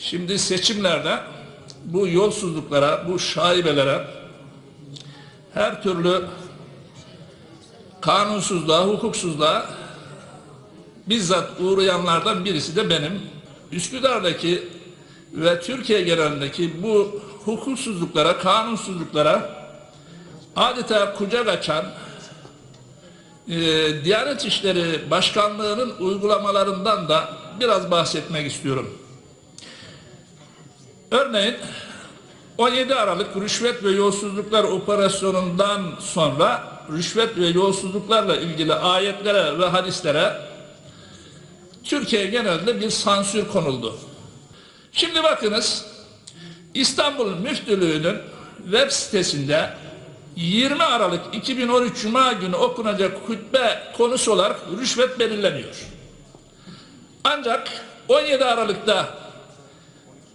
Şimdi seçimlerde bu yolsuzluklara, bu şaibelere her türlü kanunsuzluğa, hukuksuzluğa bizzat uğrayanlardan birisi de benim. Üsküdar'daki ve Türkiye genelindeki bu hukuksuzluklara, kanunsuzluklara adeta kucak açan e, Diyanet İşleri Başkanlığı'nın uygulamalarından da biraz bahsetmek istiyorum. Örneğin 17 Aralık rüşvet ve yolsuzluklar operasyonundan sonra rüşvet ve yolsuzluklarla ilgili ayetlere ve hadislere Türkiye genelinde bir sansür konuldu. Şimdi bakınız İstanbul Müftülüğü'nün web sitesinde 20 Aralık 2013 Cuma günü okunacak hutbe konusu olarak rüşvet belirleniyor. Ancak 17 Aralık'ta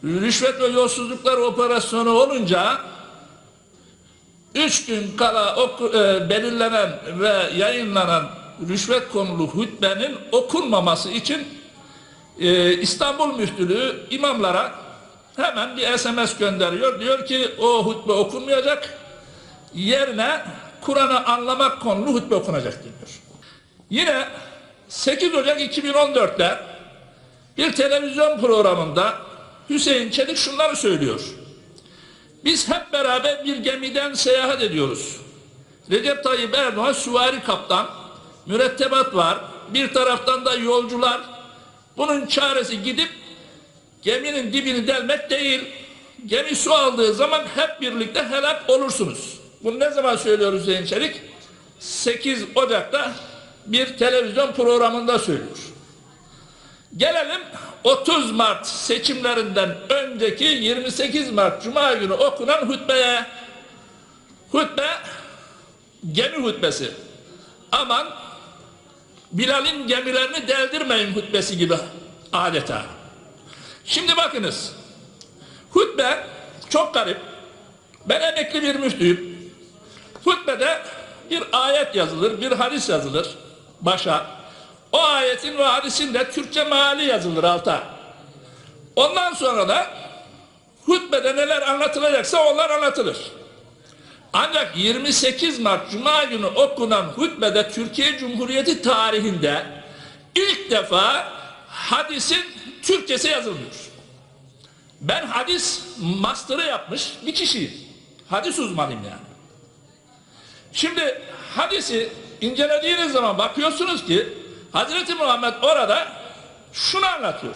rüşvet ve yolsuzluklar operasyonu olunca üç gün kala oku, e, belirlenen ve yayınlanan rüşvet konulu hutbenin okunmaması için e, İstanbul Müftülüğü imamlara hemen bir SMS gönderiyor. Diyor ki o hutbe okunmayacak yerine Kur'an'ı anlamak konulu hutbe okunacak diyor. Yine 8 Ocak 2014'te bir televizyon programında Hüseyin Çelik şunları söylüyor. Biz hep beraber bir gemiden seyahat ediyoruz. Recep Tayyip Erdoğan süvari kaptan, mürettebat var, bir taraftan da yolcular. Bunun çaresi gidip geminin dibini delmek değil. Gemi su aldığı zaman hep birlikte helak olursunuz. Bunu ne zaman söylüyor Hüseyin Çelik? 8 Ocak'ta bir televizyon programında söylüyor. Gelelim 30 Mart seçimlerinden önceki 28 Mart Cuma günü okunan hutbeye. Hutbe gemi hutbesi. Aman Bilal'in gemilerini deldirmeyin hutbesi gibi adeta. Şimdi bakınız. Hutbe çok garip. Ben emekli bir müftüyüm. Hutbede bir ayet yazılır, bir hadis yazılır başa. O ayetin ve hadisin de Türkçe meali yazılır alta. Ondan sonra da hutbede neler anlatılacaksa onlar anlatılır. Ancak 28 Mart Cuma günü okunan hutbede Türkiye Cumhuriyeti tarihinde ilk defa hadisin Türkçesi yazılmıyor. Ben hadis master'ı yapmış bir kişiyim. Hadis uzmanıyım yani. Şimdi hadisi incelediğiniz zaman bakıyorsunuz ki Hazreti Muhammed orada şunu anlatıyor.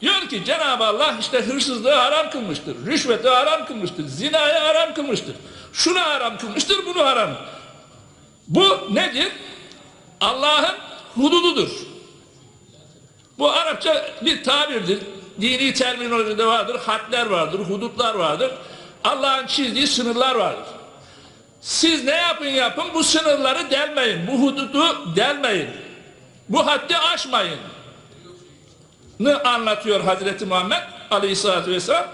Diyor ki Cenab-ı Allah işte hırsızlığı haram kılmıştır, rüşveti haram kılmıştır, zinayı haram kılmıştır, şunu haram kılmıştır, bunu haram. Bu nedir? Allah'ın hudududur. Bu Arapça bir tabirdir. Dini terminolojide vardır, hadler vardır, hudutlar vardır. Allah'ın çizdiği sınırlar vardır. Siz ne yapın yapın bu sınırları delmeyin, bu hududu delmeyin. Bu haddi aşmayın. Ne anlatıyor Hazreti Muhammed Aleyhisselatü Vesselam?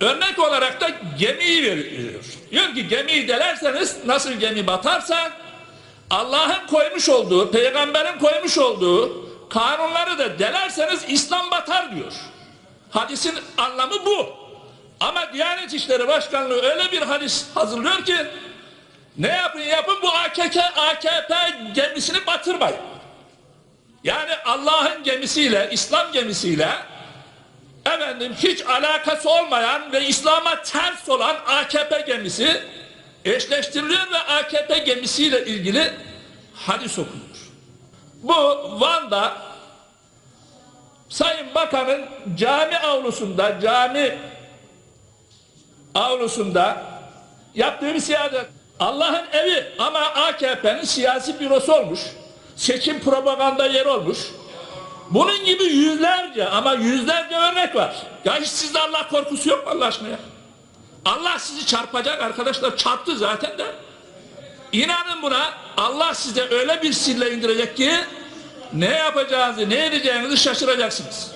Örnek olarak da gemiyi veriyor. Diyor ki gemiyi delerseniz nasıl gemi batarsa Allah'ın koymuş olduğu, peygamberin koymuş olduğu kanunları da delerseniz İslam batar diyor. Hadisin anlamı bu. Ama Diyanet İşleri Başkanlığı öyle bir hadis hazırlıyor ki ne yapın yapın bu AKK, AKP gemisini batırmayın. Yani Allah'ın gemisiyle, İslam gemisiyle efendim hiç alakası olmayan ve İslam'a ters olan AKP gemisi eşleştiriliyor ve AKP gemisiyle ilgili hadis okunuyor. Bu Van'da Sayın Bakan'ın cami avlusunda, cami avlusunda yaptığı bir siyaset. Allah'ın evi ama AKP'nin siyasi bürosu olmuş. Seçim propaganda yeri olmuş. Bunun gibi yüzlerce ama yüzlerce örnek var. Ya hiç sizde Allah korkusu yok mu Allah aşkına ya? Allah sizi çarpacak arkadaşlar. Çarptı zaten de. İnanın buna Allah size öyle bir sille indirecek ki ne yapacağınızı ne edeceğinizi şaşıracaksınız.